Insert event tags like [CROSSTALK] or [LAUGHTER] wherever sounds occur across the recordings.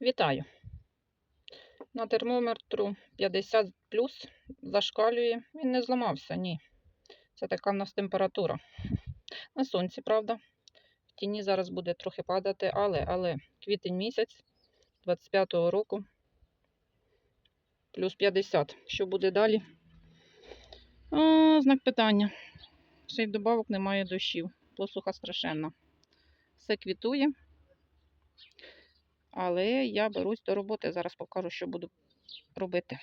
Вітаю! На термометру 50 плюс зашкалює. Він не зламався, ні. Це така в нас температура. На сонці, правда. В тіні зараз буде трохи падати, але, але квітень місяць 25-го року плюс 50. Що буде далі? О, знак питання. Ще й вдобавок немає дощів. Посуха страшенна. Все квітує. Але я берусь до роботи. Зараз покажу, що буду робити.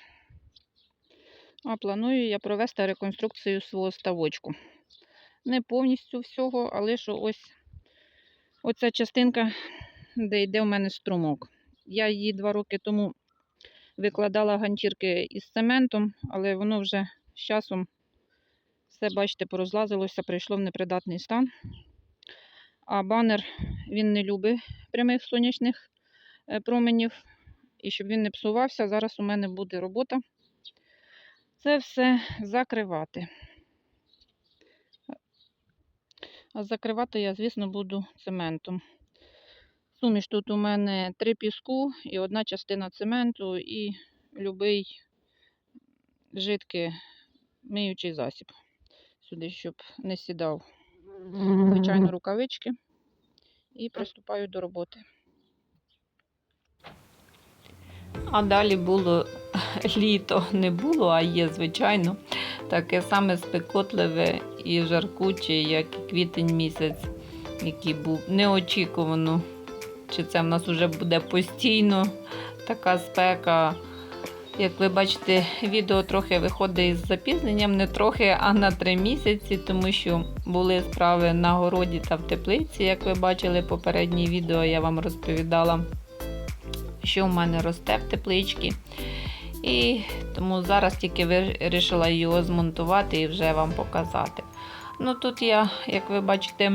А планую я провести реконструкцію свого ставочку. Не повністю всього, але що ось оця частинка, де йде у мене струмок. Я її два роки тому викладала ганчірки із цементом, але воно вже з часом все, бачите, порозлазилося, прийшло в непридатний стан. А банер він не любить прямих сонячних променів. І щоб він не псувався, зараз у мене буде робота. Це все закривати. А закривати я, звісно, буду цементом. Суміш тут у мене три піску і одна частина цементу, і любий жидкий миючий засіб. Сюди, щоб не сідав. Звичайно, рукавички. І приступаю до роботи. А далі було [LAUGHS] літо, не було, а є, звичайно, таке саме спекотливе і жаркуче, як і квітень місяць, який був неочікувано. Чи це в нас вже буде постійно така спека. Як ви бачите, відео трохи виходить із запізненням, не трохи, а на три місяці, тому що були справи на городі та в теплиці. Як ви бачили попереднє відео, я вам розповідала, що в мене росте в тепличці. І тому зараз тільки вирішила його змонтувати і вже вам показати. Ну Тут я, як ви бачите,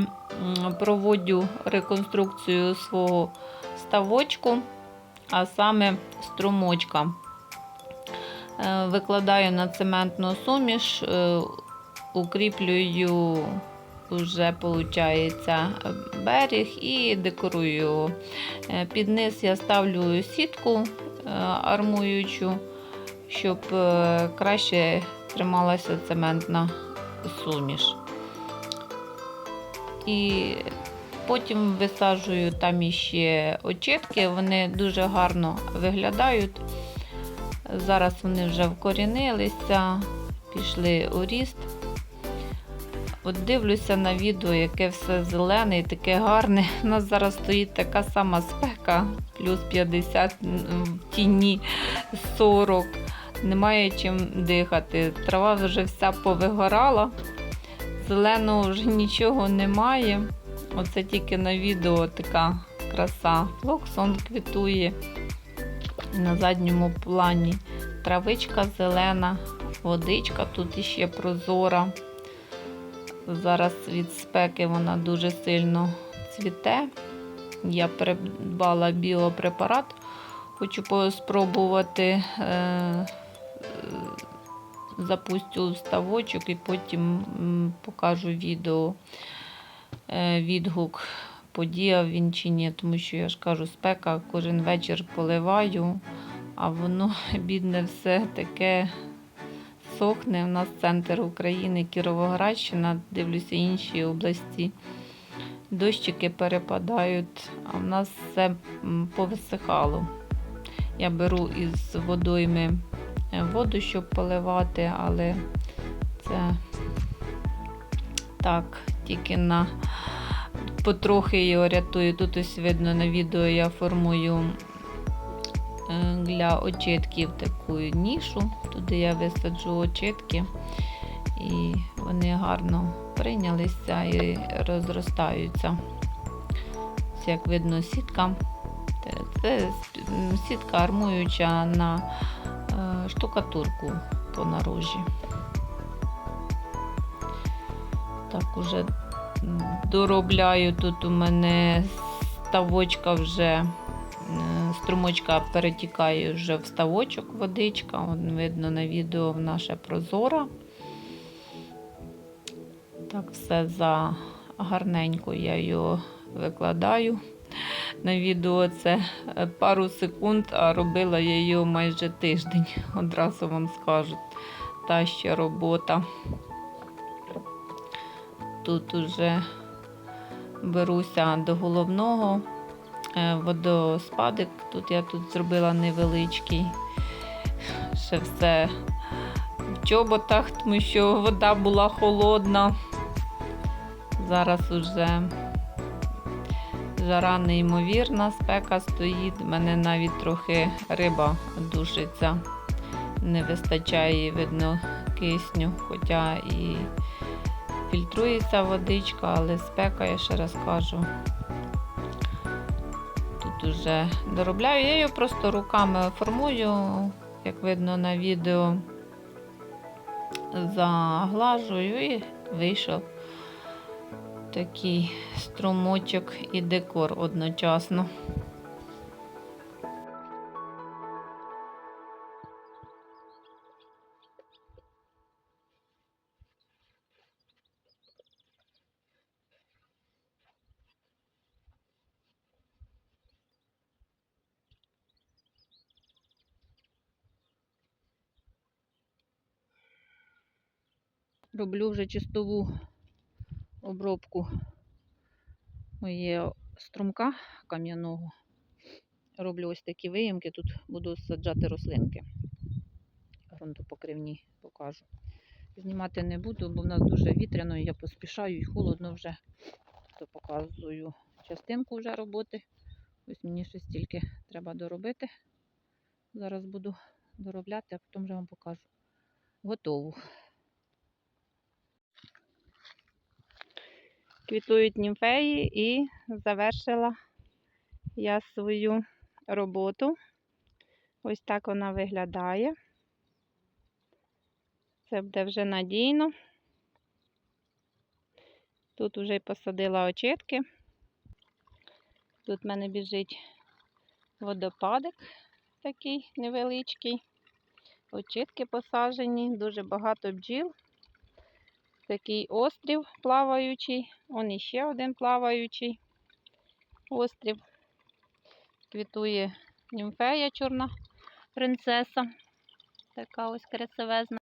проводжу реконструкцію свого ставочку, а саме струмочка. Е, Викладаю на цементну суміш, е, укріплюю вже виходить берег і декорую його. Е, Під низ я ставлю сітку е, армуючу, щоб е, краще трималася цементна суміш. І потім висаджую там іще очітки, вони дуже гарно виглядають. Зараз вони вже вкорінилися, пішли у ріст. От дивлюся на відео, яке все зелене і таке гарне. У нас зараз стоїть така сама спека, плюс 50 в тіні 40. Немає чим дихати. Трава вже вся повигорала, зеленого вже нічого немає. Оце тільки на відео така краса. Флоксон квітує на задньому плані. Травичка зелена, водичка тут іще прозора. Зараз від спеки вона дуже сильно цвіте. Я придбала біопрепарат, хочу спробувати е, запустю ставочок і потім покажу відео е, відгук. Подіяв він чи ні, тому що я ж кажу, спека кожен вечір поливаю, а воно [LAUGHS] бідне все таке сохне. У нас центр України, Кіровоградщина, дивлюся інші області. Дощики перепадають, а в нас все повисихало. Я беру із водойми е, воду, щоб поливати, але це так, тільки на потрохи його рятую. Тут ось видно на відео я формую для очитків таку нішу. Туди я висаджу очитки, і вони гарно прийнялися і розростаються. Ось Як видно, сітка. Це- Це сітка армуюча на е, штукатурку по наружі. Так, уже доробляю. Тут у мене ставочка вже, струмочка перетікає вже в ставочок водичка. Вон видно на відео в наше прозора. Так, все за гарненько я його викладаю. на відео це е, пару секунд, а робила я її майже тиждень. Одразу вам скажу. Та ще робота. Тут уже беруся до головного е, водоспадик. Тут я тут зробила невеличкий. Ще все в чоботах, тому що вода була холодна. Зараз уже жара неймовірна, спека стоїть. У мене навіть трохи риба душиться. Не вистачає, видно, кисню, хоча і фільтрується водичка, але спека, я ще раз кажу. Тут уже доробляю. Я її просто руками формую, як видно на відео, заглажую і вийшов такий струмочок і декор одночасно. Роблю вже чистову обробку моє струмка кам'яного. Роблю ось такі виїмки, тут буду саджати рослинки. Грунтопокривні покажу. Знімати не буду, бо в нас дуже вітряно, і я поспішаю і холодно вже. То показую частинку вже роботи. Ось мені ще стільки треба доробити. Зараз буду доробляти, а потім вже вам покажу. Готову. Квітують німфеї і завершила я свою роботу. Ось так вона виглядає. Це буде вже надійно. Тут вже посадила очітки. Тут в мене біжить водопадик такий невеличкий. Очітки посаджені, дуже багато бджіл такий острів плаваючий. Он іще один плаваючий острів. Квітує німфея чорна принцеса. Така ось красивезна.